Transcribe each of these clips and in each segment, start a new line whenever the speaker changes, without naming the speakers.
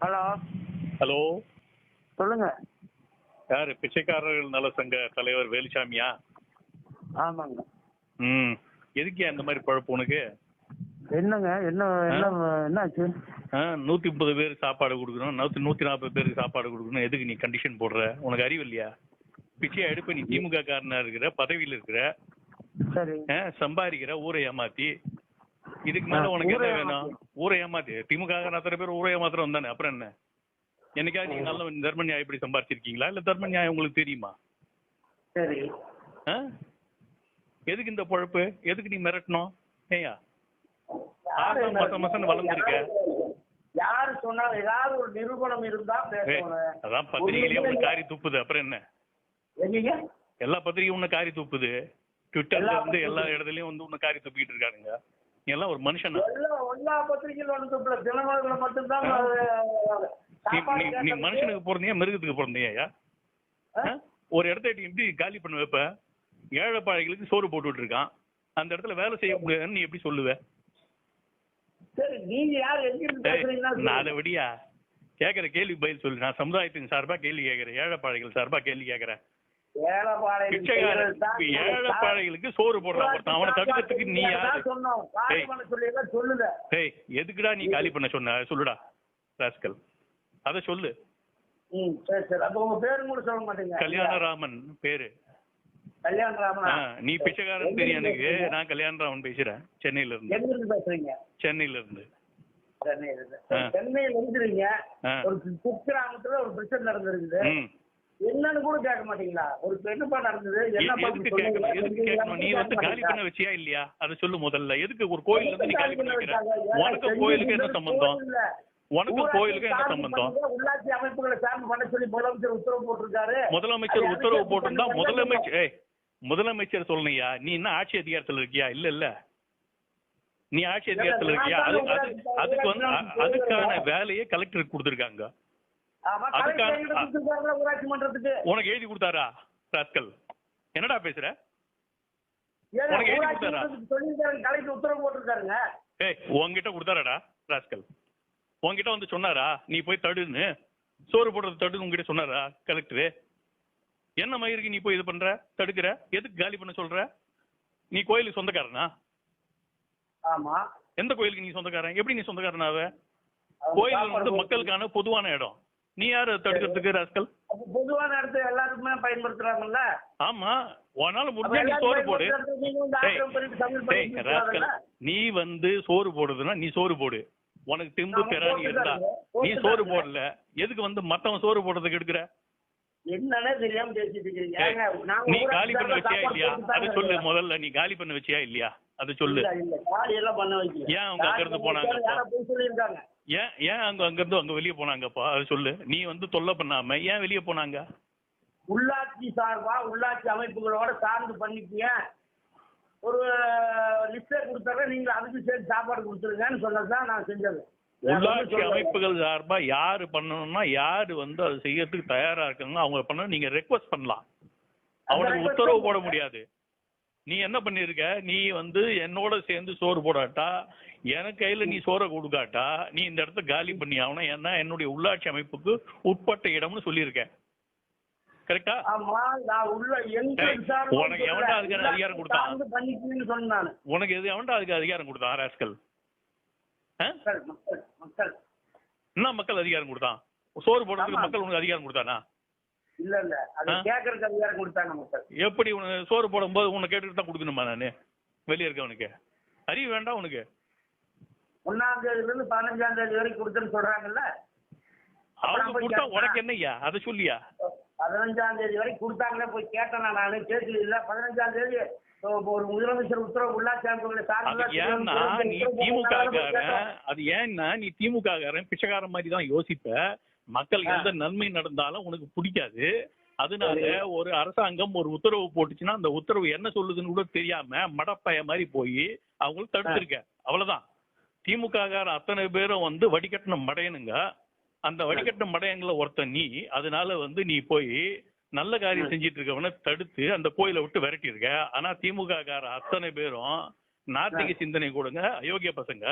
Hello.
Hello.
சொல்லுங்க.
யாரு பிச்சைக்காரர்கள் நல சங்க தலைவர் வேலுசாமியா
ஆமாங்க.
ம். எதுக்கியா இந்த மாதிரி பழப்பு உனக்கு?
என்னங்க என்ன என்ன என்னாச்சு?
நூத்தி முப்பது பேர் சாப்பாடு கொடுக்கணும் நூத்தி நூத்தி நாற்பது பேருக்கு சாப்பாடு கொடுக்கணும். எதுக்கு நீ கண்டிஷன் போடுற? உனக்கு அறிவு இல்லையா? பிச்சையா எடுப்ப நீ திமுக காரனா இருக்கிற பதவியில இருக்கிற சம்பாதிக்கிற ஊரை ஏமாத்தி இதுக்கு மேல உனக்கு என்ன வேணும்? ஊரை ஏமாத்தி. திமுக அத்தனை பேர் ஊரை ஏமாத்துறோம் தானே அப்புறம் என்ன? என்னைக்காவது நீங்க நல்ல தர்ம நியாயம் இப்படி சம்பாதிச்சிருக்கீங்களா இல்ல தர்ம நியாயம் உங்களுக்கு தெரியுமா?
சரி?
எதுக்கு இந்த பொழப்பு? எதுக்கு நீ மிரட்டணும்? ஏயா ஆறு மாசம் மாசம் வளர்ந்துருக்க.
யாரு சொன்னாலும் ஏதாவது ஒரு நிரூபணம் இருந்தா
அதான் பத்திரிகையிலேயே உன்னை காரி துப்புது அப்புறம் என்ன? எல்லா பத்திரிகையும் உன்னை காரி துப்புது. ட்விட்டர்ல இருந்து எல்லா இடத்துலயும் வந்து உன்னை காரி துப்பிட்டு இருக்கானுங்க. நீ எல்லாம் ஒரு மனுஷனா
எல்லா பத்திரிகையில வந்து தினமலர்ல மட்டும்தான்
நீ மனுஷனுக்கு பிறந்தியா மிருகத்துக்கு பிறந்தியா? ஒரு இடத்த எப்படி காலி பண்ண வைப்ப? ஏழை பாழைகளுக்கு சோறு போட்டுட்டு இருக்கான் அந்த இடத்துல வேலை செய்ய முடியாதுன்னு நீ எப்படி சொல்லுவ? விடியா? கேக்குற கேள்வி பதில் சொல்லு. நான் சமுதாயத்தின் சார்பா கேள்வி கேட்கறேன். ஏழை பாழைகள் சார்பா கேள்வி கேட்கறேன்.
ஏழைப்பாளையம்
பிச்சைக்காரன்.
செய்யறது தான்
இப்ப ஏழை பாழைகளுக்கு சோறு போடுறான் ஒருத்தன் அவனை தடுக்கிறதுக்கு நீ ஏய். எதுக்குடா நீ காலி பண்ண சொன்ன? சொல்லுடா ராஸ்கல். அத சொல்லு. கல்யாணராமன் பேரு. நீ பிச்சைக்காரன் தெரியும் எனக்கு. நான் கல்யாணராமன் பேசுறேன். சென்னையில இருந்து.
பேசுறீங்க?
சென்னையில இருந்து.
சென்னையில இருந்து. சென்னையில இருக்கிறீங்க. ஒரு குக்கிராமத்துல ஒரு பிரச்சனை நடந்திருக்குது. என்னன்னு கூட கேட்க மாட்டீங்களா? ஒரு என்னப்பா நடந்தது?
எ-
என்னப்பா
எதுக்கு
இப்படி
கேட்கணும்?
சொன்னீங்க?
எதுக்கு கேட்கணும்? நீ வந்து காலி பண்ண வச்சியா இல்லையா? அதை சொல்லு முதல்ல. எதுக்கு ஒரு கோயில்ல இருந்து நீ காலி பண்ண வைக்கிற உனக்கு கோயிலுக்கு என்ன சம்பந்தம்? உனக்கு கோயிலுக்கு என்ன சம்பந்தம்?
உள்ளாட்சி அமைப்புகளை சார்ந்து பண்ண சொல்லி முதலமைச்சர் உத்தரவு போட்டிருக்காரு.
முதலமைச்சர் உத்தரவு போட்டிருந்தா முதலமைச்சர் முதலமைச்சர் சொல்லணையா நீ என்ன ஆட்சி அதிகாரத்துல இருக்கியா? இல்ல இல்ல. நீ ஆட்சி அதிகாரத்துல இருக்கியா? அது அது அதுக்கு வந்து அதுக்கான வேலையை கலெக்டருக்கு கொடுத்துருக்காங்க.
ஊராட்சி மன்றத்துக்கு.
உனக்கு எழுதி கொடுத்தாரா ராஸ்கல்? என்னடா பேசுற? உனக்கு எழுதி கொடுத்தாரா?
கலெக்டர் உத்தரவு போட்டிருக்காருங்க.
ஏய் உன்கிட்ட கொடுத்தாராடா ராஸ்கல்? உன்கிட்ட வந்து சொன்னாரா? நீ போய் தடுன்னு. சோறு போடுறது தடுன்னு உங்ககிட்ட சொன்னாரா கலெக்டரு என்ன மயிருக்கு நீ போய் இது பண்ற? தடுக்கிற? எதுக்கு காலி பண்ண சொல்ற? நீ கோயிலுக்கு சொந்தக்காரனா?
ஆமா.
எந்த கோயிலுக்கு நீ சொந்தக்காரன்? எப்படி நீ சொந்தக்காரனாவ? கோயில் வந்து மக்களுக்கான பொதுவான இடம். நீ யாரு தடுக்கிறதுக்கு ராஸ்கல்?
பொதுவான இடத்த எல்லாருக்குமே பயன்படுத்துறாங்கல்ல?
ஆமா. உன்னால முடிஞ்சா நீ சோறு போடு. ராஸ்கல்? நீ வந்து சோறு போடுறதுன்னா நீ சோறு போடு. உனக்கு திம்பு திராணி இருந்தா. நீ சோறு. போடல. எதுக்கு வந்து மத்தவன் சோறு போடுறதுக்கு எடுக்கிற?
என்னன்னே தெரியாம பேசிட்டு இருக்கீங்க
நீ காலி பண்ண வச்சியா இல்லையா? அதை சொல்லு. முதல்ல நீ காலி பண்ண வச்சியா இல்லையா? அதை சொல்லு.
இல்ல, இல்ல, காலி எல்லாம் பண்ண வைக்கல.
ஏன் அவங்க அங்கிருந்து
பண்ண
போனாங்க. ஏன் ஏன் அங்க அங்க இருந்து அங்க வெளியே போனாங்கப்பா? அதை சொல்லு. நீ வந்து தொல்லை பண்ணாம ஏன் வெளியே போனாங்க?
உள்ளாட்சி சார்பா உள்ளாட்சி அமைப்புகளோட சார்ந்து பண்ணிக்கங்க ஒரு லிஸ்டே கொடுத்தாரு நீங்க அதுக்கு சேர்த்து சாப்பாடு கொடுத்துருங்கன்னு சொன்னதுதான் நான் செஞ்சது.
உள்ளாட்சி. அமைப்புகள் சார்பா யாரு பண்ணணும்னா யாரு வந்து அதை செய்யறதுக்கு தயாரா இருக்காங்க அவங்க பண்ண நீங்க ரெக்வஸ்ட் பண்ணலாம். அவனுக்கு உத்தரவு போட. முடியாது. நீ என்ன பண்ணிருக்க? நீ வந்து என்னோட சேர்ந்து சோறு போடாட்டா? எனக்கு கையில நீ சோறை கொடுக்காட்டா? நீ இந்த இடத்த காலி பண்ணி ஆகணும். ஏன்னா என்னுடைய உள்ளாட்சி அமைப்புக்கு உட்பட்ட இடம்னு சொல்லியிருக்க. கரெக்டா உனக்கு எவன்டா அதுக்கான அதிகாரம் கொடுத்தான்? உனக்கு எது எவன்டா அதுக்கு அதிகாரம் கொடுத்தான் ராஸ்கல் ஆ?
மக்கள் மக்கள் மக்கள்
என்ன மக்கள் அதிகாரம் கொடுத்தான் சோறு போடுறதுக்கு. மக்கள் உனக்கு அதிகாரம் கொடுத்தானா?
இல்ல இல்ல. அது
ஆ?
கேட்கறதுக்கு அதிகாரம் கொடுத்தாங்க மக்கள்.
எப்படி உனக்கு சோறு போடும்போது உன்னை கேட்டுட்டு தான் கொடுக்கணுமா நானு? வெளியே இருக்கவனுக்கு அறிவு வேண்டாம் உனக்கு.
ஒன்னாம் தேதியில இருந்து பதினஞ்சாம் தேதி வரைக்கும் கொடுத்துன்னு சொல்றாங்கல்ல?
அவங்க கொடுத்தா. உனக்கு என்னய்யா? அதை சொல்லியா?
பதினஞ்சாம் தேதி வரைக்கும் கொடுத்தாங்களே போய் கேட்டேன் நான் இல்ல. பதினஞ்சாம் தேதி ஒரு முதலமைச்சர் உத்தரவு உள்ளாட்சி அமைப்புகளை
நீ திமுக அது ஏன்னா நீ திமுக காரன் பிச்சைக்காரன் மாதிரி தான் யோசிப்ப. மக்கள். எந்த நன்மை நடந்தாலும் உனக்கு பிடிக்காது. அதனால. ஒரு அரசாங்கம் ஒரு உத்தரவு போட்டுச்சுன்னா அந்த உத்தரவு என்ன சொல்லுதுன்னு கூட தெரியாம மடப்பைய மாதிரி போய் அவங்களுக்கு தடுத்திருக்க. அவ்வளவுதான். திமுக காரன் அத்தனை பேரும் வந்து வடிகட்டின மடையனுங்க. அந்த வடிகட்டின மடையங்கள ஒருத்தன் நீ அதனால வந்து நீ போய் நல்ல காரியம் செஞ்சிட்டு இருக்கவன தடுத்து அந்த கோயிலை விட்டு விரட்டி இருக்க ஆனா திமுக கார அத்தனை பேரும் நாத்திக சிந்தனை கொடுங்க அயோக்கிய பசங்க.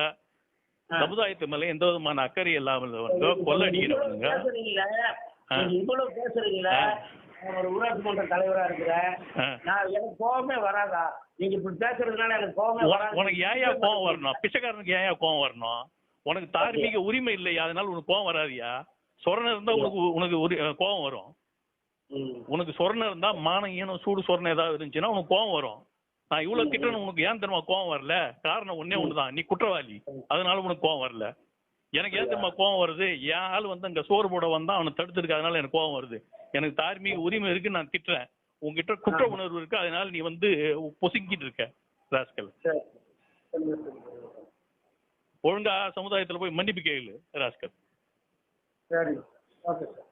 சமுதாயத்து மேல எந்த விதமான அக்கறை இல்லாம கொள்ளடிக்கிறவனுங்க
பேசுறீங்களே,
ஆ.
நீங்க இவ்வளவு பேசுறீங்களே?
ஆ.
நான் ஒரு ஊராட்சி மன்ற தலைவரா இருக்கிறேன். நான் எனக்கு கோவமே வராதா? நீங்க இப்படி பேசுறதுனால எனக்கு கோவமே
உன-
வராது
உனக்கு ஏயா கோவம் வரணும்? பிச்சைக்காரனுக்கு ஏயா கோவம் வரணும்? உனக்கு தார்மீக உரிமை இல்லையா? அதனால உனக்கு கோவம் வராதியா? சொரணம் இருந்தா உனக்கு உனக்கு உரி- கோவம் வரும். உனக்கு சொரணம் இருந்தா மானம் ஈனம் சூடு சொரணம் ஏதாவது இருந்துச்சுன்னா உனக்கு கோவம் வரும். நான் இவ்வளவு திட்டணும் உனக்கு ஏன் தெரியுமா கோவம் வரல? காரணம் ஒண்ணே ஒண்ணுதான். நீ குற்றவாளி. அதனால உனக்கு கோவம் வரல. எனக்கு ஏன் தெரியுமா கோவம் வருது? என் ஆள் வந்து அங்க சோறு போட வந்தா அவனை தடுத்துருக்கு அதனால எனக்கு கோவம் வருது. எனக்கு தார்மீக உரிமை இருக்கு நான் திட்டுறேன். உங்ககிட்ட குற்ற உணர்வு இருக்கு. அதனால நீ வந்து பொசுங்கிட்டு இருக்க ராஸ்கல். ஒழுங்கா சமுதாயத்துல போய் மன்னிப்பு கேளு ராஸ்கல்
சரி. Okay sir